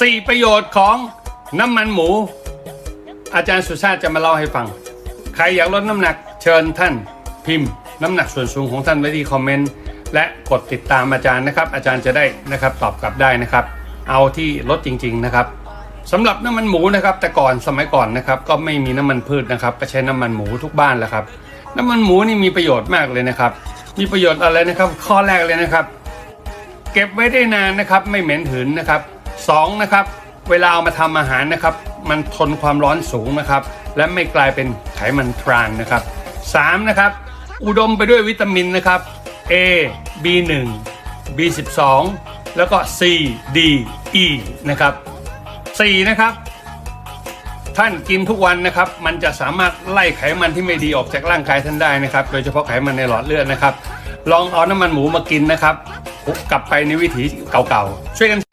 4 ประโยชน์ของน้ำมันหมู อาจารย์สุชาติจะมาเล่าให้ฟัง ใครอยากลดน้ำหนักเชิญท่านพิมพ์ น้ำหนักส่วนสูงของท่านไว้ที่คอมเมนต์และกดติดตามอาจารย์นะครับ อาจารย์จะได้นะครับตอบกลับได้นะครับ เอาที่ลดจริง ๆนะครับสำหรับน้ำมันหมูนะครับ แต่ก่อนสมัยก่อนนะครับก็ไม่มีน้ำมันพืชนะครับ ก็ใช้น้ำมันหมูทุกบ้านแหละครับ น้ำมันหมูนี่มีประโยชน์มากเลยนะครับ มีประโยชน์อะไรนะครับ ข้อแรกเลยนะครับ เก็บไว้ได้นานนะครับ ไม่เหม็นหืนนะครับ สองนะครับเวลาเอามาทำอาหารนะครับ มันทนความร้อนสูงนะครับ และไม่กลายเป็นไขมันทรานนะครับสามนะครับ อุดมไปด้วยวิตามินนะครับ A B1 B12 แล้วก็ C D E นะครับ 4 นะครับ ท่านกินทุกวันนะครับ มันจะสามารถไล่ไขมันที่ไม่ดีออกจากร่างกายท่านได้นะครับ โดยเฉพาะไขมันในหลอดเลือดนะครับ ลองเอาน้ำมันหมูมากินนะครับ กลับไปในวิถีเก่าๆ ช่วยกัน